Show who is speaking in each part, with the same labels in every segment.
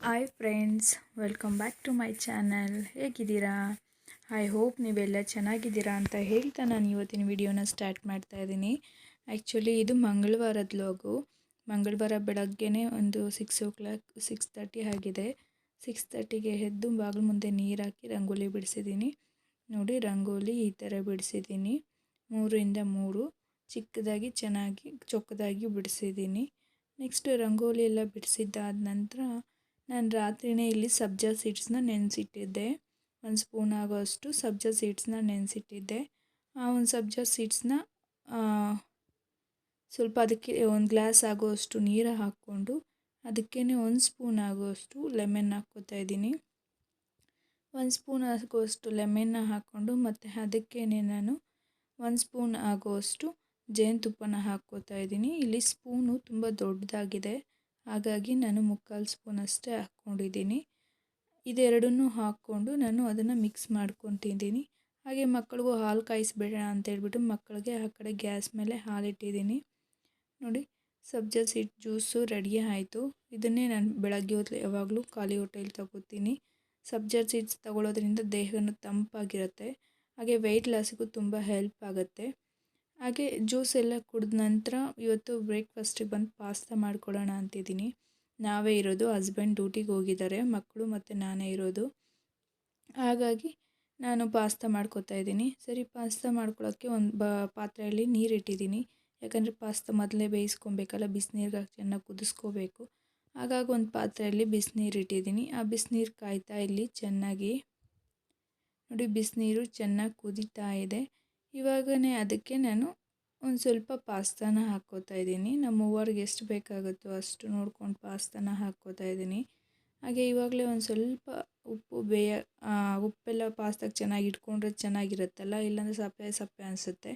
Speaker 1: Hi friends welcome back to my channel ಹೇಗಿದ್ದೀರಾ? I hope ನೀವೆಲ್ಲ ಚೆನ್ನಾಗಿದ್ದೀರಾ ಅಂತ ಹೇಳ್ತಾ ನಾನು ಇವತ್ತಿನ ವಿಡಿಯೋನ ಸ್ಟಾರ್ಟ್ ಮಾಡ್ತಾ ಇದ್ದೀನಿ. ಆ್ಯಕ್ಚುಲಿ ಇದು ಮಂಗಳವಾರದ ಲೋಗು ಮಂಗಳವಾರ ಬೆಳಗ್ಗೆನೇ ಒಂದು six o'clock six thirty ಆಗಿದೆ. ಸಿಕ್ಸ್ ತರ್ಟಿಗೆ ಎದ್ದು ಬಾಗಿಲು ಮುಂದೆ ನೀರು ಹಾಕಿ ರಂಗೋಲಿ ಬಿಡಿಸಿದ್ದೀನಿ. ನೋಡಿ, ರಂಗೋಲಿ ಈ ಥರ ಬಿಡಿಸಿದ್ದೀನಿ. ಮೂರಿಂದ ಮೂರು, ಚಿಕ್ಕದಾಗಿ ಚೆನ್ನಾಗಿ, ಚೊಕ್ಕದಾಗಿ ಬಿಡಿಸಿದ್ದೀನಿ. ನೆಕ್ಸ್ಟ್ ರಂಗೋಲಿ ಎಲ್ಲ ಬಿಡಿಸಿದ್ದಾದ ನಂತರ ನಾನು ರಾತ್ರಿಯೇ ಇಲ್ಲಿ ಸಬ್ಜಾ ಸೀಡ್ಸ್ನ ನೆನೆಸಿಟ್ಟಿದ್ದೆ. ಒಂದು ಸ್ಪೂನ್ ಆಗೋಷ್ಟು ಸಬ್ಜಾ ಸೀಡ್ಸ್ನ ನೆನೆಸಿಟ್ಟಿದ್ದೆ. ಆ ಒಂದು ಸಬ್ಜಾ ಸೀಡ್ಸ್ನ ಸ್ವಲ್ಪ ಅದಕ್ಕೆ ಒಂದು ಗ್ಲಾಸ್ ಆಗೋಷ್ಟು ನೀರು ಹಾಕ್ಕೊಂಡು ಅದಕ್ಕೇ ಒಂದು ಸ್ಪೂನ್ ಆಗೋಷ್ಟು ಲೆಮನ್ ಹಾಕ್ಕೋತಾ ಇದ್ದೀನಿ. ಒಂದು ಸ್ಪೂನ್ ಆಗೋಷ್ಟು ಲೆಮೆನ್ನ ಹಾಕ್ಕೊಂಡು ಮತ್ತು ಅದಕ್ಕೇ ನಾನು ಒಂದು ಸ್ಪೂನ್ ಆಗೋಷ್ಟು ಜೇನುತುಪ್ಪನ ಹಾಕ್ಕೋತಾ ಇದ್ದೀನಿ. ಇಲ್ಲಿ ಸ್ಪೂನು ತುಂಬ ದೊಡ್ಡದಾಗಿದೆ. ಹಾಗಾಗಿ ನಾನು ಮುಕ್ಕಾಲು ಸ್ಪೂನ್ ಅಷ್ಟೇ ಹಾಕ್ಕೊಂಡಿದ್ದೀನಿ. ಇದೆರಡನ್ನೂ ಹಾಕ್ಕೊಂಡು ನಾನು ಅದನ್ನು ಮಿಕ್ಸ್ ಮಾಡ್ಕೊತಿದ್ದೀನಿ ಹಾಗೆ ಮಕ್ಕಳಿಗೂ ಹಾಲು ಕಾಯಿಸ್ಬೇಡ ಅಂತೇಳ್ಬಿಟ್ಟು ಮಕ್ಕಳಿಗೆ ಆ ಕಡೆ ಗ್ಯಾಸ್ ಮೇಲೆ ಹಾಲಿಟ್ಟಿದ್ದೀನಿ ನೋಡಿ, ಸಬ್ಜಾ ಸೀಟ್ ಜ್ಯೂಸು ರೆಡಿ ಆಯಿತು. ಇದನ್ನೇ ನಾನು ಬೆಳಗ್ಗೆ ಹೊತ್ತು ಯಾವಾಗಲೂ ಖಾಲಿ ಹೊಟ್ಟೆಲಿ ತಗೋತೀನಿ. ಸಬ್ಜಾ ಸೀಡ್ಸ್ ತಗೊಳ್ಳೋದ್ರಿಂದ ದೇಹನ ತಂಪಾಗಿರುತ್ತೆ. ಹಾಗೆ ವೆಯ್ಟ್ ಲಾಸಿಗೂ ತುಂಬ ಹೆಲ್ಪ್ ಆಗುತ್ತೆ. ಹಾಗೆ ಜ್ಯೂಸ್ ಎಲ್ಲ ಕುಡಿದ ನಂತರ ಇವತ್ತು ಬ್ರೇಕ್ಫಾಸ್ಟಿಗೆ ಬಂದು ಪಾಸ್ತಾ ಮಾಡ್ಕೊಳ್ಳೋಣ ಅಂತಿದ್ದೀನಿ. ನಾವೇ ಇರೋದು ಹಸ್ಬೆಂಡ್ ಡ್ಯೂಟಿಗೆ ಹೋಗಿದ್ದಾರೆ ಮಕ್ಕಳು ಮತ್ತು ನಾನೇ ಇರೋದು. ಹಾಗಾಗಿ ನಾನು ಪಾಸ್ತಾ ಮಾಡ್ಕೋತಾ ಇದ್ದೀನಿ. ಸರಿ ಪಾಸ್ತಾ ಮಾಡ್ಕೊಳ್ಳೋಕ್ಕೆ ಒಂದು ಬ, ಪಾತ್ರೆಯಲ್ಲಿ ನೀರು ಇಟ್ಟಿದ್ದೀನಿ. ಯಾಕಂದರೆ ಪಾಸ್ತಾ ಮೊದಲೇ ಬೇಯಿಸ್ಕೊಬೇಕಲ್ಲ, ಬಿಸಿನೀರಿಗೆ ಚೆನ್ನಾಗಿ ಕುದಿಸ್ಕೋಬೇಕು. ಹಾಗಾಗಿ ಒಂದು ಪಾತ್ರೆಯಲ್ಲಿ ಬಿಸಿನೀರು ಇಟ್ಟಿದ್ದೀನಿ. ಆ ಬಿಸಿನೀರು ಕಾಯ್ತಾ ಇಲ್ಲಿ ಚೆನ್ನಾಗಿ, ನೋಡಿ ಬಿಸಿನೀರು ಚೆನ್ನಾಗಿ ಕುದೀತಾ ಇದೆ. ಇವಾಗನೇ ಅದಕ್ಕೆ ನಾನು ಒಂದು ಸ್ವಲ್ಪ ಪಾಸ್ತಾನ ಹಾಕ್ಕೋತಾ ಇದ್ದೀನಿ. ನಮ್ಮ ಮೂವರಿಗೆ ಎಷ್ಟು ಬೇಕಾಗುತ್ತೋ ಅಷ್ಟು ನೋಡ್ಕೊಂಡು ಪಾಸ್ತಾನ ಹಾಕ್ಕೋತಾ ಇದ್ದೀನಿ. ಹಾಗೆ ಇವಾಗಲೇ ಒಂದು ಸ್ವಲ್ಪ ಉಪ್ಪು, ಬೇಯ ಉಪ್ಪೆಲ್ಲ ಪಾಸ್ತಾಗೆ ಚೆನ್ನಾಗಿ ಇಟ್ಕೊಂಡ್ರೆ ಚೆನ್ನಾಗಿರುತ್ತಲ್ಲ, ಇಲ್ಲಾಂದರೆ ಸಪ್ಪೆ ಸಪ್ಪೆ ಅನಿಸುತ್ತೆ.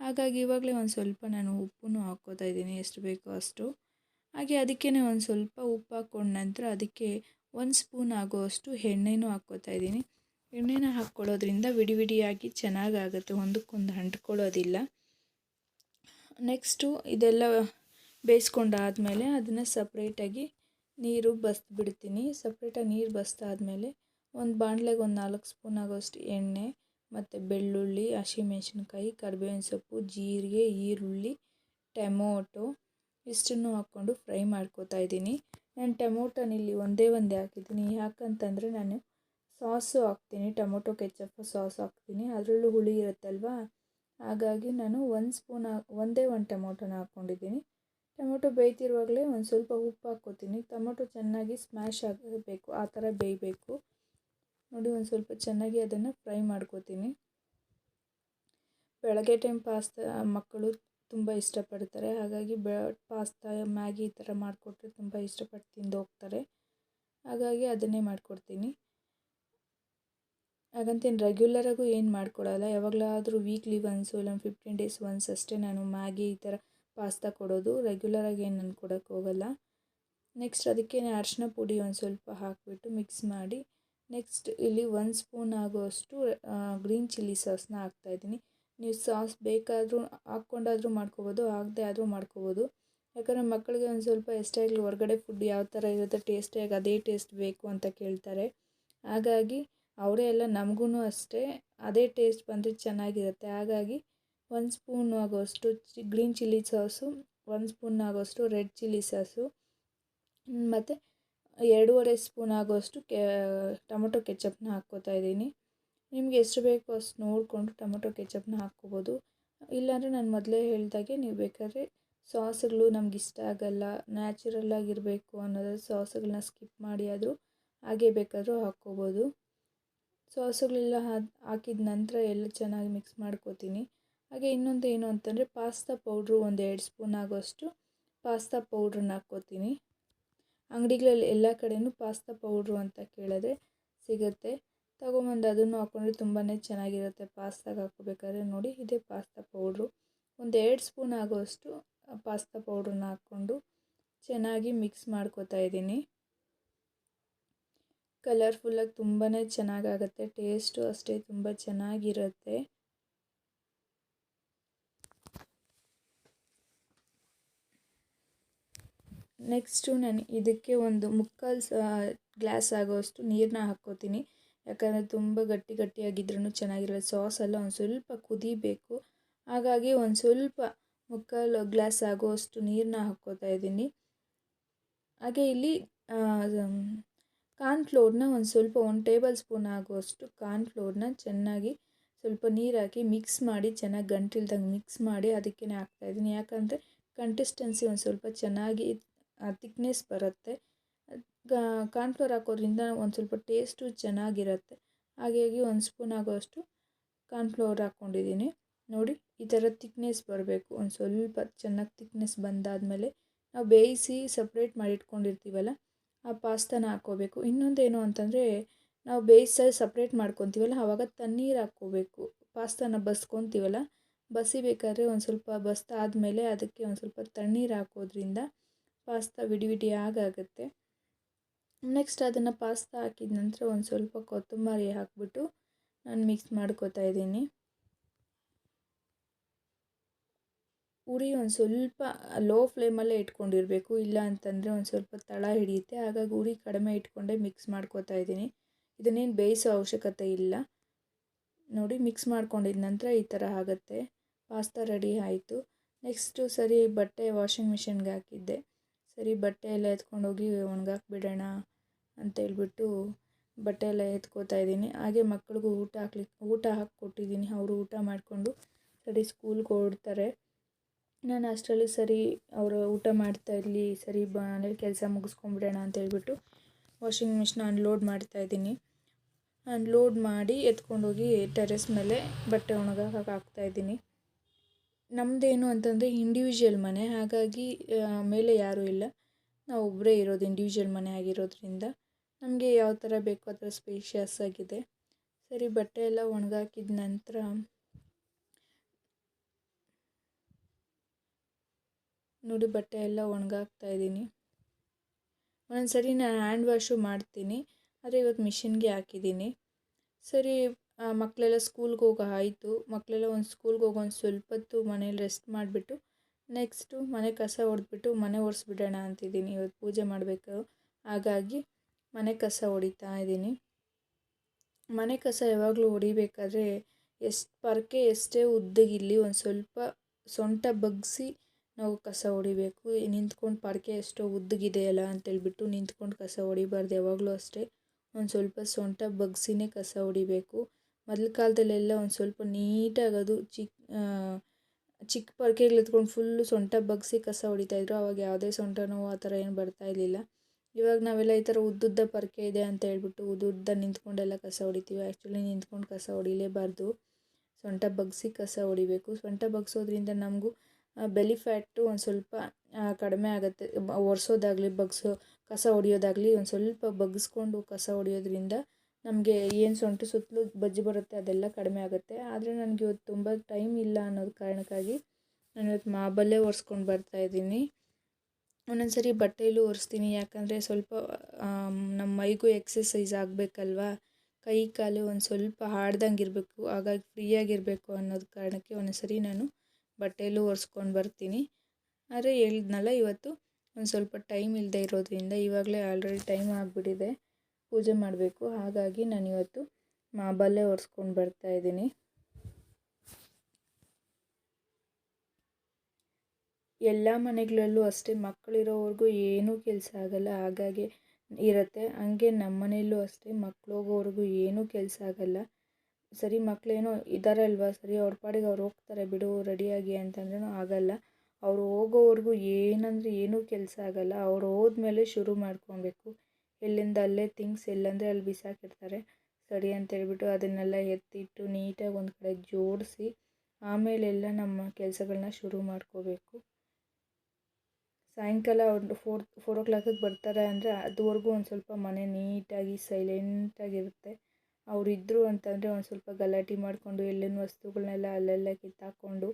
Speaker 1: ಹಾಗಾಗಿ ಇವಾಗಲೇ ಒಂದು ಸ್ವಲ್ಪ ನಾನು ಉಪ್ಪನ್ನು ಹಾಕ್ಕೋತಾ ಇದ್ದೀನಿ, ಎಷ್ಟು ಬೇಕೋ ಅಷ್ಟು. ಹಾಗೆ ಅದಕ್ಕೇ ಒಂದು ಸ್ವಲ್ಪ ಉಪ್ಪು ಹಾಕ್ಕೊಂಡ ನಂತರ ಅದಕ್ಕೆ ಒಂದು ಸ್ಪೂನ್ ಆಗುವಷ್ಟು ಎಣ್ಣೆನೂ ಹಾಕ್ಕೋತಾ ಇದ್ದೀನಿ. ಎಣ್ಣೆನ ಹಾಕ್ಕೊಳ್ಳೋದ್ರಿಂದ ವಿಡಿ ವಿಡಿಯಾಗಿ ಚೆನ್ನಾಗಾಗುತ್ತೆ. ಒಂದಕ್ಕೊಂದು ಅಂಟ್ಕೊಳ್ಳೋದಿಲ್ಲ. ನೆಕ್ಸ್ಟು ಇದೆಲ್ಲ ಬೇಯಿಸ್ಕೊಂಡಾದಮೇಲೆ ಅದನ್ನು ಸಪ್ರೇಟಾಗಿ ನೀರು ಬಸ್ಬಿಡ್ತೀನಿ ಸಪ್ರೇಟಾಗಿ ನೀರು ಬಸ್ದಾದ್ಮೇಲೆ ಒಂದು ಬಾಣಲೆಗೆ ಒಂದು ನಾಲ್ಕು ಸ್ಪೂನ್ ಆಗೋಷ್ಟು ಎಣ್ಣೆ, ಮತ್ತು ಬೆಳ್ಳುಳ್ಳಿ, ಹಸಿಮೆಣ್ಸಿನ್ಕಾಯಿ, ಕರಿಬೇವಿನ ಸೊಪ್ಪು, ಜೀರಿಗೆ, ಈರುಳ್ಳಿ, ಟೊಮೊಟೊ ಇಷ್ಟನ್ನು ಹಾಕ್ಕೊಂಡು ಫ್ರೈ ಮಾಡ್ಕೋತಾ ಇದ್ದೀನಿ. ನಾನು ಟೊಮೊಟೊನಿಲ್ಲಿ ಒಂದೇ ಒಂದೇ ಹಾಕಿದ್ದೀನಿ. ಯಾಕಂತಂದರೆ ನಾನು ಸಾಸು ಹಾಕ್ತೀನಿ, ಟೊಮೊಟೊ ಕೆಚಪ್ ಸಾಸ್ ಹಾಕ್ತೀನಿ. ಅದರಲ್ಲೂ ಹುಳಿ ಇರುತ್ತಲ್ವ? ಹಾಗಾಗಿ ನಾನು ಒಂದು ಸ್ಪೂನ್ ಒಂದೇ ಒಂದು ಟೊಮೊಟೊನ ಹಾಕ್ಕೊಂಡಿದ್ದೀನಿ ಟೊಮೊಟೊ ಬೇಯ್ತಿರುವಾಗಲೇ ಒಂದು ಸ್ವಲ್ಪ ಉಪ್ಪು ಹಾಕ್ಕೋತೀನಿ. ಟೊಮೊಟೊ ಚೆನ್ನಾಗಿ ಸ್ಮ್ಯಾಶ್ ಆಗಬೇಕು, ಆ ಥರ ಬೇಯಬೇಕು. ನೋಡಿ, ಒಂದು ಸ್ವಲ್ಪ ಚೆನ್ನಾಗಿ ಅದನ್ನು ಫ್ರೈ ಮಾಡ್ಕೋತೀನಿ. ಬೆಳಗ್ಗೆ ಟೈಮ್ ಪಾಸ್ತಾ, ಮಕ್ಕಳು ತುಂಬ ಇಷ್ಟಪಡ್ತಾರೆ. ಹಾಗಾಗಿ ಬೆ, ಪಾಸ್ತಾ, ಮ್ಯಾಗಿ ಈ ಥರ ಮಾಡಿಕೊಟ್ರೆ ತುಂಬ ಇಷ್ಟಪಟ್ಟು ತಿಂದು ಹೋಗ್ತಾರೆ ಹಾಗಾಗಿ ಅದನ್ನೇ ಮಾಡಿಕೊಡ್ತೀನಿ. ಹಾಗಂತೇನು ರೆಗ್ಯುಲರಾಗೂ ಏನು ಮಾಡ್ಕೊಡಲ್ಲ ಯಾವಾಗಲಾದರೂ ವೀಕ್ಲಿ ಒನ್ಸು ಇಲ್ಲ ಫಿಫ್ಟೀನ್ ಡೇಸ್ ಒನ್ಸ್ ಅಷ್ಟೇ ನಾನು ಮ್ಯಾಗಿ ಈ ಥರ ಪಾಸ್ತಾ ಕೊಡೋದು. ರೆಗ್ಯುಲರಾಗಿ ಏನು ನಾನು ಕೊಡೋಕ್ಕೆ ಹೋಗಲ್ಲ. ನೆಕ್ಸ್ಟ್ ಅದಕ್ಕೆ ಅರಿಶಿನ ಪುಡಿ ಒಂದು ಸ್ವಲ್ಪ ಹಾಕಿಬಿಟ್ಟು ಮಿಕ್ಸ್ ಮಾಡಿ. ನೆಕ್ಸ್ಟ್ ಇಲ್ಲಿ ಒಂದು ಸ್ಪೂನ್ ಆಗೋಷ್ಟು ಗ್ರೀನ್ ಚಿಲ್ಲಿ ಸಾಸ್ನ ಹಾಕ್ತಾಯಿದ್ದೀನಿ ನೀವು ಸಾಸ್ ಬೇಕಾದರೂ ಹಾಕ್ಕೊಂಡಾದರೂ ಮಾಡ್ಕೋಬೋದು ಆಗದೆ ಆದರೂ ಮಾಡ್ಕೋಬೋದು. ಯಾಕಂದರೆ ಮಕ್ಕಳಿಗೆ ಒಂದು ಸ್ವಲ್ಪ ಎಷ್ಟಾಗಲಿ ಹೊರಗಡೆ ಫುಡ್ ಯಾವ ಥರ ಇರುತ್ತೆ ಟೇಸ್ಟಿಯಾಗಿ ಅದೇ ಟೇಸ್ಟ್ ಬೇಕು ಅಂತ ಕೇಳ್ತಾರೆ. ಹಾಗಾಗಿ ಅವರೇ ಎಲ್ಲ ನಮಗೂ ಅಷ್ಟೇ, ಅದೇ ಟೇಸ್ಟ್ ಬಂದರೆ ಚೆನ್ನಾಗಿರುತ್ತೆ. ಹಾಗಾಗಿ ಒಂದು ಸ್ಪೂನ್ ಆಗೋಷ್ಟು ಗ್ರೀನ್ ಚಿಲ್ಲಿ ಸಾಸು ಒಂದು ಸ್ಪೂನ್ ಆಗೋಷ್ಟು ರೆಡ್ ಚಿಲ್ಲಿ ಸಾಸು ಮತ್ತು ಎರಡೂವರೆ ಸ್ಪೂನ್ ಆಗೋಷ್ಟು ಕೆ, ಟೊಮೊಟೊ ಕೆಚಪ್ನ ಹಾಕ್ಕೋತಾ ಇದ್ದೀನಿ. ನಿಮ್ಗೆ ಎಷ್ಟು ಬೇಕೋ ಅಷ್ಟು ನೋಡಿಕೊಂಡು ಟೊಮೊಟೊ ಕೆಚಪ್ನ ಹಾಕ್ಕೋಬೋದು. ಇಲ್ಲಾಂದರೆ ನಾನು ಮೊದಲೇ ಹೇಳಿದಾಗೆ ನೀವು ಬೇಕಾದ್ರೆ ಸಾಸ್ಗಳು ನಮ್ಗೆ ಇಷ್ಟ ಆಗಲ್ಲ ನ್ಯಾಚುರಲ್ ಆಗಿರಬೇಕು ಅನ್ನೋದ್ರ ಸಾಸ್ಗಳನ್ನ ಸ್ಕಿಪ್ ಮಾಡಿ ಆದರೂ ಹಾಗೆ ಬೇಕಾದರೂ ಹಾಕ್ಕೋಬೋದು. ಸಾಸುಗಳೆಲ್ಲ ಹಾಕಿದ ನಂತರ ಎಲ್ಲ ಚೆನ್ನಾಗಿ ಮಿಕ್ಸ್ ಮಾಡ್ಕೋತೀನಿ. ಹಾಗೆ ಇನ್ನೊಂದು ಏನು ಅಂತಂದರೆ ಪಾಸ್ತಾ ಪೌಡ್ರು ಒಂದು ಎರಡು ಸ್ಪೂನ್ ಆಗೋಷ್ಟು ಪಾಸ್ತಾ ಪೌಡ್ರನ್ನ ಹಾಕ್ಕೋತೀನಿ. ಅಂಗಡಿಗಳಲ್ಲಿ ಎಲ್ಲ ಕಡೆಯೂ ಪಾಸ್ತಾ ಪೌಡ್ರು ಅಂತ ಕೇಳಿದ್ರೆ ಸಿಗುತ್ತೆ. ತೊಗೊಂಬಂದು ಅದನ್ನು ಹಾಕ್ಕೊಂಡ್ರೆ ತುಂಬಾ ಚೆನ್ನಾಗಿರುತ್ತೆ ಪಾಸ್ತಾಗೆ ಹಾಕೋಬೇಕಾದ್ರೆ ನೋಡಿ, ಇದೇ ಪಾಸ್ತಾ ಪೌಡ್ರು ಒಂದು ಎರಡು ಸ್ಪೂನ್ ಆಗೋಷ್ಟು ಪಾಸ್ತಾ ಪೌಡ್ರನ್ನ ಹಾಕ್ಕೊಂಡು ಚೆನ್ನಾಗಿ ಮಿಕ್ಸ್ ಮಾಡ್ಕೋತಾ ಇದ್ದೀನಿ. ಕಲರ್ಫುಲ್ಲಾಗಿ ತುಂಬಾ ಚೆನ್ನಾಗಾಗತ್ತೆ. ಟೇಸ್ಟು ಅಷ್ಟೇ ತುಂಬ ಚೆನ್ನಾಗಿರುತ್ತೆ. ನೆಕ್ಸ್ಟು ನಾನು ಇದಕ್ಕೆ ಒಂದು ಮುಕ್ಕಾಲು ಗ್ಲಾಸ್ ಆಗೋಷ್ಟು ನೀರನ್ನ ಹಾಕ್ಕೋತೀನಿ. ಯಾಕಂದರೆ ತುಂಬ ಗಟ್ಟಿ ಗಟ್ಟಿಯಾಗಿದ್ರೂ ಚೆನ್ನಾಗಿರಲ್ಲ. ಸಾಸೆಲ್ಲ ಒಂದು ಸ್ವಲ್ಪ ಕುದಿಬೇಕು. ಹಾಗಾಗಿ ಒಂದು ಸ್ವಲ್ಪ ಮುಕ್ಕಾಲು ಗ್ಲಾಸ್ ಆಗುವಷ್ಟು ನೀರನ್ನ ಹಾಕ್ಕೋತಾ ಇದ್ದೀನಿ. ಹಾಗೆ ಇಲ್ಲಿ ಕಾರ್ನ್ಫ್ಲೋರ್ನ ಒಂದು ಸ್ವಲ್ಪ ಒಂದು ಟೇಬಲ್ ಸ್ಪೂನ್ ಆಗುವಷ್ಟು ಕಾರ್ನ್ಫ್ಲೋರ್ನ ಚೆನ್ನಾಗಿ ಸ್ವಲ್ಪ ನೀರು ಮಿಕ್ಸ್ ಮಾಡಿ, ಚೆನ್ನಾಗಿ ಗಂಟಿಲ್ದಂಗೆ ಮಿಕ್ಸ್ ಮಾಡಿ ಅದಕ್ಕೆ ಹಾಕ್ತಾಯಿದ್ದೀನಿ ಯಾಕಂದರೆ ಕನ್ಸಿಸ್ಟೆನ್ಸಿ ಒಂದು ಸ್ವಲ್ಪ ಚೆನ್ನಾಗಿ ಥಿಕ್ನೆಸ್ ಬರುತ್ತೆ. ಕಾರ್ನ್ಫ್ಲೋರ್ ಹಾಕೋದ್ರಿಂದ ಒಂದು ಸ್ವಲ್ಪ ಟೇಸ್ಟು ಚೆನ್ನಾಗಿರುತ್ತೆ. ಹಾಗಾಗಿ ಒಂದು ಸ್ಪೂನ್ ಆಗೋಷ್ಟು ಕಾರ್ನ್ಫ್ಲೋರ್ ಹಾಕ್ಕೊಂಡಿದ್ದೀನಿ ನೋಡಿ, ಈ ಥರ ತಿಕ್ನೆಸ್ ಬರಬೇಕು. ಒಂದು ಸ್ವಲ್ಪ ಚೆನ್ನಾಗಿ ತಿಕ್ನೆಸ್ ಬಂದಾದಮೇಲೆ ನಾವು ಬೇಯಿಸಿ ಸಪ್ರೇಟ್ ಮಾಡಿ ಇಟ್ಕೊಂಡಿರ್ತೀವಲ್ಲ ಆ ಪಾಸ್ತಾನ ಹಾಕ್ಕೋಬೇಕು. ಇನ್ನೊಂದೇನು ಅಂತಂದರೆ, ನಾವು ಬೇಯಿಸಿ ಸಪ್ರೇಟ್ ಮಾಡ್ಕೊತೀವಲ್ಲ ಆವಾಗ ತಣ್ಣೀರು ಹಾಕ್ಕೋಬೇಕು. ಪಾಸ್ತಾನ ಬಸ್ಕೊತೀವಲ್ಲ, ಬಸಿಬೇಕಾದ್ರೆ ಒಂದು ಸ್ವಲ್ಪ ಬಸ್ದಾದ್ಮೇಲೆ ಅದಕ್ಕೆ ಒಂದು ಸ್ವಲ್ಪ ತಣ್ಣೀರು ಹಾಕೋದ್ರಿಂದ ಪಾಸ್ತಾ ವಿಡಿ ವಿಡಿ ಆಗುತ್ತೆ ನೆಕ್ಸ್ಟ್ ಅದನ್ನು ಪಾಸ್ತಾ ಹಾಕಿದ ನಂತರ ಒಂದು ಸ್ವಲ್ಪ ಕೊತ್ತಂಬರಿ ಹಾಕ್ಬಿಟ್ಟು ನಾನು ಮಿಕ್ಸ್ ಮಾಡ್ಕೋತಾ ಇದ್ದೀನಿ. ಉರಿ ಒಂದು ಸ್ವಲ್ಪ ಲೋ ಫ್ಲೇಮಲ್ಲೇ ಇಟ್ಕೊಂಡಿರಬೇಕು. ಇಲ್ಲ ಅಂತಂದರೆ ಒಂದು ಸ್ವಲ್ಪ ತಳ ಹಿಡಿಯುತ್ತೆ. ಹಾಗಾಗಿ ಉರಿ ಕಡಿಮೆ ಇಟ್ಕೊಂಡೇ ಮಿಕ್ಸ್ ಮಾಡ್ಕೋತಾ ಇದ್ದೀನಿ. ಇದನ್ನೇನು ಬೇಯಿಸೋ ಅವಶ್ಯಕತೆ ಇಲ್ಲ. ನೋಡಿ ಮಿಕ್ಸ್ ಮಾಡ್ಕೊಂಡಿದ ನಂತರ ಈ ಥರ ಆಗುತ್ತೆ. ಪಾಸ್ತಾ ರೆಡಿ ಆಯಿತು. ನೆಕ್ಸ್ಟು ಸರಿ ಬಟ್ಟೆ ವಾಷಿಂಗ್ ಮಿಷಿನ್ಗೆ ಹಾಕಿದ್ದೆ. ಸರಿ, ಬಟ್ಟೆ ಎಲ್ಲ ಎತ್ಕೊಂಡೋಗಿ ಒಣಗಾಕ್ಬಿಡೋಣ ಅಂತೇಳ್ಬಿಟ್ಟು ಬಟ್ಟೆ ಎಲ್ಲ ಎತ್ಕೋತಾ ಇದ್ದೀನಿ. ಹಾಗೆ ಮಕ್ಕಳಿಗೂ ಊಟ ಹಾಕ್ಲಿಕ್ಕೆ ಊಟ ಹಾಕಿ ಕೊಟ್ಟಿದ್ದೀನಿ ಅವರು ಊಟ ಮಾಡಿಕೊಂಡು ಸರಿ ಸ್ಕೂಲ್ಗೆ ಹೊರಡ್ತಾರೆ. ನಾನು ಅಷ್ಟರಲ್ಲಿ ಸರಿ ಅವರು ಊಟ ಮಾಡ್ತಾ ಇರಲಿ, ಸರಿ ಮನೇಲಿ ಕೆಲಸ ಮುಗಿಸ್ಕೊಂಬಿಡೋಣ ಅಂತೇಳ್ಬಿಟ್ಟು ವಾಷಿಂಗ್ ಮಿಷಿನ್ ಅನ್ಲೋಡ್ ಮಾಡ್ತಾ ಇದ್ದೀನಿ. ಅನ್ಲೋಡ್ ಮಾಡಿ ಎತ್ಕೊಂಡೋಗಿ ಟೆರೆಸ್ ಮೇಲೆ ಬಟ್ಟೆ ಒಣಗಾಕ ಹಾಕ್ತಾ ಇದ್ದೀನಿ. ನಮ್ಮದೇನು ಅಂತಂದರೆ ಇಂಡಿವಿಜುವಲ್ ಮನೆ, ಹಾಗಾಗಿ ಮೇಲೆ ಯಾರೂ ಇಲ್ಲ. ನಾವು ಒಬ್ಬರೇ ಇರೋದು ಇಂಡಿವಿಜುವಲ್ ಮನೆ ಆಗಿರೋದ್ರಿಂದ ನಮಗೆ ಯಾವ ಥರ ಬೇಕೋ ಆ ಥರ ಸ್ಪೇಷಿಯಸ್ ಆಗಿದೆ. ಸರಿ, ಬಟ್ಟೆ ಎಲ್ಲ ಒಣಗಾಕಿದ ನಂತರ ನೋಡಿ ಬಟ್ಟೆ ಎಲ್ಲ ಒಣಗಾಕ್ತಾ ಇದ್ದೀನಿ. ಒಂದೊಂದು ಸರಿ ನಾನು ಹ್ಯಾಂಡ್ ವಾಶು ಮಾಡ್ತೀನಿ. ಆದರೆ ಇವತ್ತು ಮಿಷಿನ್ಗೆ ಹಾಕಿದ್ದೀನಿ. ಸರಿ ಮಕ್ಕಳೆಲ್ಲ ಸ್ಕೂಲ್ಗೆ ಹೋಗೋ ಆಯಿತು. ಮಕ್ಕಳೆಲ್ಲ ಒಂದು ಸ್ಕೂಲ್ಗೆ ಹೋಗೋ ಒಂದು ಸ್ವಲ್ಪ ಹೊತ್ತು ಮನೇಲಿ ರೆಸ್ಟ್ ಮಾಡಿಬಿಟ್ಟು ನೆಕ್ಸ್ಟು ಮನೆ ಕಸ ಹೊಡೆದ್ಬಿಟ್ಟು ಮನೆ ಒರೆಸ್ಬಿಡೋಣ ಅಂತಿದ್ದೀನಿ. ಇವತ್ತು ಪೂಜೆ ಮಾಡಬೇಕು. ಹಾಗಾಗಿ ಮನೆ ಕಸ ಹೊಡಿತಾ ಇದ್ದೀನಿ. ಮನೆ ಕಸ ಯಾವಾಗಲೂ ಹೊಡಿಬೇಕಾದ್ರೆ ಎಷ್ಟು, ಪರಕೆ ಎಷ್ಟೇ ಉದ್ದಗಿರಲಿ ಒಂದು ಸ್ವಲ್ಪ ಸೊಂಟ ಬಗ್ಗಿಸಿ ನಾವು ಕಸ ಹೊಡಿಬೇಕು. ನಿಂತ್ಕೊಂಡು ಪರಕೆ ಎಷ್ಟೋ ಉದ್ದಗಿದೆಯಲ್ಲ ಅಂತೇಳ್ಬಿಟ್ಟು ನಿಂತ್ಕೊಂಡು ಕಸ ಹೊಡಿಬಾರ್ದು, ಯಾವಾಗಲೂ ಅಷ್ಟೇ. ಒಂದು ಸ್ವಲ್ಪ ಸೊಂಟ ಬಗ್ಸಿನೇ ಕಸ ಹೊಡಿಬೇಕು. ಮೊದಲ ಕಾಲದಲ್ಲೆಲ್ಲ ಒಂದು ಸ್ವಲ್ಪ ನೀಟಾಗಿ ಅದು ಚಿಕ್ಕ ಚಿಕ್ಕ ಪೊರ್ಕೆಗಳು ಎತ್ಕೊಂಡು ಫುಲ್ಲು ಸೊಂಟ ಬಗ್ಸಿ ಕಸ ಹೊಡಿತಾಯಿದ್ರು ಆವಾಗ ಯಾವುದೇ ಸೊಂಟ ನೋವು ಆ ಥರ ಏನು ಬರ್ತಾ ಇರಲಿಲ್ಲ. ಇವಾಗ ನಾವೆಲ್ಲ ಈ ಥರ ಉದ್ದುದ್ದ ಪರ್ಕೆ ಇದೆ ಅಂತ ಹೇಳ್ಬಿಟ್ಟು ಉದ್ದುದ್ದ ನಿಂತ್ಕೊಂಡೆಲ್ಲ ಕಸ ಹೊಡಿತೀವಿ. ಆ್ಯಕ್ಚುಲಿ ನಿಂತ್ಕೊಂಡು ಕಸ ಹೊಡಿಲೇಬಾರ್ದು. ಸೊಂಟ ಬಗ್ಸಿ ಕಸ ಹೊಡಿಬೇಕು. ಸೊಂಟ ಬಗ್ಸೋದ್ರಿಂದ ನಮಗೂ ಬೆಲಿ ಫ್ಯಾಟು ಒಂದು ಸ್ವಲ್ಪ ಕಡಿಮೆ ಆಗುತ್ತೆ. ಒರೆಸೋದಾಗಲಿ, ಬಗ್ಸೋ, ಕಸ ಹೊಡಿಯೋದಾಗಲಿ ಒಂದು ಸ್ವಲ್ಪ ಬಗ್ಗಿಸ್ಕೊಂಡು ಕಸ ಹೊಡಿಯೋದ್ರಿಂದ ನಮಗೆ ಏನು ಸೊಂಟ ಸುತ್ತಲೂ ಬಜ್ಜಿ ಬರುತ್ತೆ, ಅದೆಲ್ಲ ಕಡಿಮೆ ಆಗುತ್ತೆ. ಆದರೆ ನನಗೆ ಇವತ್ತು ತುಂಬ ಟೈಮ್ ಇಲ್ಲ ಅನ್ನೋದು ಕಾರಣಕ್ಕಾಗಿ ನಾನು ಇವತ್ತು ಮಾಬಲ್ಲೇ ಒರೆಸ್ಕೊಂಡು ಬರ್ತಾಯಿದ್ದೀನಿ ಒಂದೊಂದು ಸರಿ ಬಟ್ಟೆಯಲ್ಲೂ ಒರೆಸ್ತೀನಿ. ಯಾಕಂದರೆ ಸ್ವಲ್ಪ ನಮ್ಮ ಮೈಗೂ ಎಕ್ಸಸೈಸ್ ಆಗಬೇಕಲ್ವಾ? ಕೈ, ಕಾಲು ಒಂದು ಸ್ವಲ್ಪ ಹಾಡ್ದಂಗೆ ಇರಬೇಕು. ಹಾಗಾಗಿ ಫ್ರೀಯಾಗಿರಬೇಕು ಅನ್ನೋದು ಕಾರಣಕ್ಕೆ ಒಂದೊಂದು ಸರಿ ನಾನು ಬಟ್ಟೆಯಲ್ಲೂ ಒರೆಸ್ಕೊಂಡು ಬರ್ತೀನಿ. ಆದರೆ ಹೇಳಿದ್ನಲ್ಲ ಇವತ್ತು, ಒಂದು ಸ್ವಲ್ಪ ಟೈಮ್ ಇಲ್ಲದೆ ಇರೋದ್ರಿಂದ ಇವಾಗಲೇ ಆಲ್ರೆಡಿ ಟೈಮ್ ಆಗಿಬಿಟ್ಟಿದೆ. ಪೂಜೆ ಮಾಡಬೇಕು. ಹಾಗಾಗಿ ನಾನು ಇವತ್ತು ಮಾಬಲ್ಲೇ ಒರೆಸ್ಕೊಂಡು ಬರ್ತಾಯಿದ್ದೀನಿ ಎಲ್ಲ ಮನೆಗಳಲ್ಲೂ ಅಷ್ಟೇ ಮಕ್ಕಳಿರೋವರೆಗೂ ಏನೂ ಕೆಲಸ ಆಗಲ್ಲ. ಹಾಗಾಗಿ ಇರುತ್ತೆ. ಹಂಗೆ ನಮ್ಮ ಮನೆಯಲ್ಲೂ ಅಷ್ಟೇ ಮಕ್ಳು ಹೋಗೋವರೆಗೂ ಏನೂ ಕೆಲಸ ಆಗಲ್ಲ. ಸರಿ ಮಕ್ಕಳೇನೋ ಇದ್ದಾರಲ್ವ ಸರಿ ಅವ್ರ ಪಾಡಿಗೆ ಅವ್ರು ಹೋಗ್ತಾರೆ, ಬಿಡು ರೆಡಿಯಾಗಿ ಅಂತಂದ್ರೂ ಆಗಲ್ಲ. ಅವರು ಹೋಗೋವರೆಗೂ ಏನಂದರೆ ಏನೂ ಕೆಲಸ ಆಗಲ್ಲ. ಅವ್ರು ಹೋದ್ಮೇಲೆ ಶುರು ಮಾಡ್ಕೊಬೇಕು. ಎಲ್ಲಿಂದ ಅಲ್ಲೇ ಥಿಂಗ್ಸ್ ಎಲ್ಲಂದರೆ ಅಲ್ಲಿ ಬಿಸಾಕಿರ್ತಾರೆ. ಸರಿ ಅಂತೇಳ್ಬಿಟ್ಟು ಅದನ್ನೆಲ್ಲ ಎತ್ತಿಟ್ಟು ನೀಟಾಗಿ ಒಂದು ಕಡೆ ಜೋಡಿಸಿ ಆಮೇಲೆಲ್ಲ ನಮ್ಮ ಕೆಲಸಗಳನ್ನ ಶುರು ಮಾಡ್ಕೋಬೇಕು. ಸಾಯಂಕಾಲ ಒಂದು ಫೋರ್ ಫೋರ್ ಓ ಕ್ಲಾಕಿಗೆ ಬರ್ತಾರೆ ಅಂದರೆ ಅದುವರೆಗೂ ಒಂದು ಸ್ವಲ್ಪ ಮನೆ ನೀಟಾಗಿ ಸೈಲೆಂಟಾಗಿರುತ್ತೆ ಅವರಿದ್ದರು ಅಂತಂದರೆ ಒಂದು ಸ್ವಲ್ಪ ಗಲಾಟೆ ಮಾಡಿಕೊಂಡು ಎಲ್ಲಿನ ವಸ್ತುಗಳನ್ನೆಲ್ಲ ಅಲ್ಲೆಲ್ಲ ಕಿತ್ತಾಕ್ಕೊಂಡು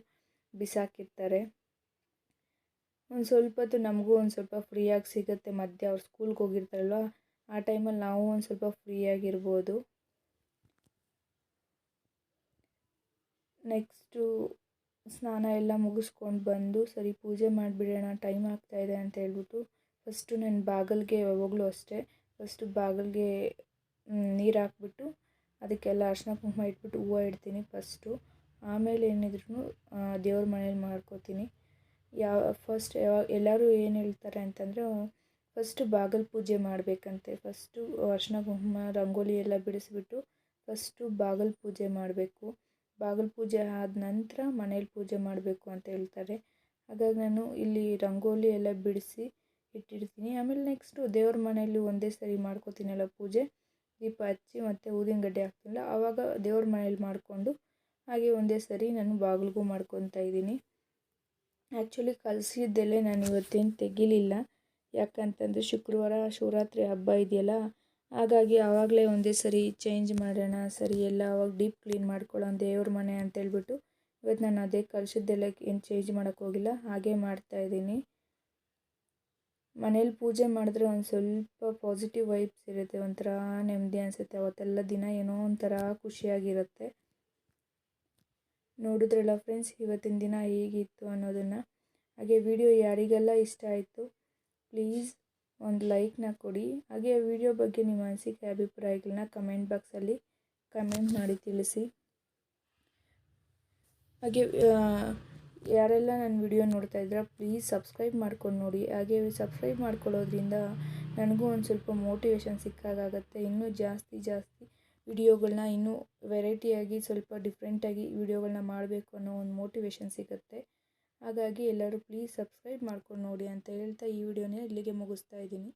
Speaker 1: ಬಿಸಾಕಿರ್ತಾರೆ. ಒಂದು ಸ್ವಲ್ಪ ಹೊತ್ತು ನಮಗೂ ಒಂದು ಸ್ವಲ್ಪ ಫ್ರೀಯಾಗಿ ಸಿಗುತ್ತೆ ಮಧ್ಯೆ ಅವ್ರು ಸ್ಕೂಲ್ಗೆ ಹೋಗಿರ್ತಾರಲ್ವ, ಆ ಟೈಮಲ್ಲಿ ನಾವು ಒಂದು ಸ್ವಲ್ಪ ಫ್ರೀಯಾಗಿರ್ಬೋದು. ನೆಕ್ಸ್ಟು ಸ್ನಾನ ಎಲ್ಲ ಮುಗಿಸ್ಕೊಂಡು ಬಂದು ಸರಿ ಪೂಜೆ ಮಾಡಿಬಿಡೋಣ ಟೈಮ್ ಆಗ್ತಾಯಿದೆ ಅಂತ ಹೇಳ್ಬಿಟ್ಟು ಫಸ್ಟು ನಾನು ಬಾಗಿಲಿಗೆ ಯಾವಾಗಲೂ ಅಷ್ಟೇ. ಫಸ್ಟು ಬಾಗಿಲಿಗೆ ನೀರು ಹಾಕ್ಬಿಟ್ಟು ಅದಕ್ಕೆಲ್ಲ ಅರ್ಶಿನ ಕುಂಕುಮ ಇಟ್ಬಿಟ್ಟು ಹೂವು ಇಡ್ತೀನಿ ಫಸ್ಟು ಆಮೇಲೆ ಏನಿದ್ರು ದೇವ್ರ ಮನೇಲಿ ಮಾಡ್ಕೋತೀನಿ. ಯಾವ ಫಸ್ಟ್ ಯಾವಾಗ, ಎಲ್ಲರೂ ಏನು ಹೇಳ್ತಾರೆ ಅಂತಂದರೆ ಫಸ್ಟು ಬಾಗಲ್ ಪೂಜೆ ಮಾಡಬೇಕಂತೆ. ಫಸ್ಟು ಅರ್ಶಿನ ಕುಂಕುಮ, ರಂಗೋಲಿ ಎಲ್ಲ ಬಿಡಿಸ್ಬಿಟ್ಟು ಫಸ್ಟು ಬಾಗಲ್ ಪೂಜೆ ಮಾಡಬೇಕು. ಬಾಗಲ್ ಪೂಜೆ ಆದ ನಂತರ ಮನೇಲಿ ಪೂಜೆ ಮಾಡಬೇಕು ಅಂತ ಹೇಳ್ತಾರೆ. ಹಾಗಾಗಿ ನಾನು ಇಲ್ಲಿ ರಂಗೋಲಿ ಎಲ್ಲ ಬಿಡಿಸಿ ಇಟ್ಟಿರ್ತೀನಿ. ಆಮೇಲೆ ನೆಕ್ಸ್ಟು ದೇವ್ರ ಮನೆಯಲ್ಲಿ ಒಂದೇ ಸರಿ ಮಾಡ್ಕೋತೀನಲ್ಲ ಪೂಜೆ. ದೀಪ ಹಚ್ಚಿ ಮತ್ತು ಊದಿನ ಗಡ್ಡೆ ಹಾಕ್ತೀನಲ್ಲ ಆವಾಗ ದೇವ್ರ ಮನೇಲಿ ಮಾಡಿಕೊಂಡು ಹಾಗೆ ಒಂದೇ ಸರಿ ನಾನು ಬಾಗಿಲಿಗೂ ಮಾಡ್ಕೊತಾ ಇದ್ದೀನಿ. ಆ್ಯಕ್ಚುಲಿ ಕಲಸಿದ್ದೆಲೆ ನಾನು ಇವತ್ತೇನು ತೆಗಿಲಿಲ್ಲ. ಯಾಕಂತಂದರೆ ಶುಕ್ರವಾರ ಶಿವರಾತ್ರಿ ಹಬ್ಬ ಇದೆಯಲ್ಲ, ಹಾಗಾಗಿ ಆವಾಗಲೇ ಒಂದೇ ಸರಿ ಚೇಂಜ್ ಮಾಡೋಣ, ಸರಿ ಎಲ್ಲ ಅವಾಗ ಡೀಪ್ ಕ್ಲೀನ್ ಮಾಡ್ಕೊಳ್ಳೋಣ, ದೇವ್ರ ಮನೆ ಅಂತೇಳ್ಬಿಟ್ಟು ಇವತ್ತು ನಾನು ಅದೇ ಕಲಸಿದ್ದೆಲ್ಲ ಏನು ಚೇಂಜ್ ಮಾಡೋಕ್ಕೋಗಿಲ್ಲ ಹೋಗಿಲ್ಲ, ಹಾಗೆ ಮಾಡ್ತಾಯಿದ್ದೀನಿ ಮನೇಲಿ ಪೂಜೆ ಮಾಡಿದ್ರೆ ಒಂದು ಸ್ವಲ್ಪ ಪಾಸಿಟಿವ್ ವೈಬ್ಸ್ ಇರುತ್ತೆ, ಒಂಥರ ನೆಮ್ಮದಿ ಅನಿಸುತ್ತೆ. ಅವತ್ತೆಲ್ಲ ದಿನ ಏನೋ ಒಂಥರ ಖುಷಿಯಾಗಿರುತ್ತೆ. ನೋಡಿದ್ರಲ್ಲ ಫ್ರೆಂಡ್ಸ್ ಇವತ್ತಿನ ದಿನ ಹೇಗಿತ್ತು ಅನ್ನೋದನ್ನು. ಹಾಗೆ ವಿಡಿಯೋ ಯಾರಿಗೆಲ್ಲ ಇಷ್ಟ ಆಯಿತು ಪ್ಲೀಸ್ ಒಂದು ಲೈಕ್ನ ಕೊಡಿ. ಹಾಗೆ ವಿಡಿಯೋ ಬಗ್ಗೆ ನಿಮ್ಮ ಅನಿಸಿಕೆ ಅಭಿಪ್ರಾಯಗಳನ್ನ ಕಮೆಂಟ್ ಬಾಕ್ಸಲ್ಲಿ ಕಮೆಂಟ್ ಮಾಡಿ ತಿಳಿಸಿ. ಹಾಗೆ ಯಾರೆಲ್ಲ ನನ್ನ ವಿಡಿಯೋ ನೋಡ್ತಾ ಇದ್ರೆ ಪ್ಲೀಸ್ ಸಬ್ಸ್ಕ್ರೈಬ್ ಮಾಡ್ಕೊಂಡು ನೋಡಿ. ಹಾಗೆ ಸಬ್ಸ್ಕ್ರೈಬ್ ಮಾಡ್ಕೊಳ್ಳೋದ್ರಿಂದ ನನಗೂ ಒಂದು ಸ್ವಲ್ಪ ಮೋಟಿವೇಶನ್ ಸಿಕ್ಕಾಗುತ್ತೆ ಇನ್ನೂ ಜಾಸ್ತಿ ಜಾಸ್ತಿ ವಿಡಿಯೋಗಳನ್ನ ಇನ್ನೂ ವೆರೈಟಿಯಾಗಿ ಸ್ವಲ್ಪ ಡಿಫ್ರೆಂಟಾಗಿ ವಿಡಿಯೋಗಳನ್ನ ಮಾಡಬೇಕು ಅನ್ನೋ ಒಂದು ಮೋಟಿವೇಶನ್ ಸಿಗುತ್ತೆ. ಹಾಗಾಗಿ ಎಲ್ಲರೂ ಪ್ಲೀಸ್ ಸಬ್ಸ್ಕ್ರೈಬ್ ಮಾಡ್ಕೊಂಡು ನೋಡಿ ಅಂತ ಹೇಳ್ತಾ ಈ ವಿಡಿಯೋನ ಇಲ್ಲಿಗೆ ಮುಗಿಸ್ತಾ ಇದ್ದೀನಿ.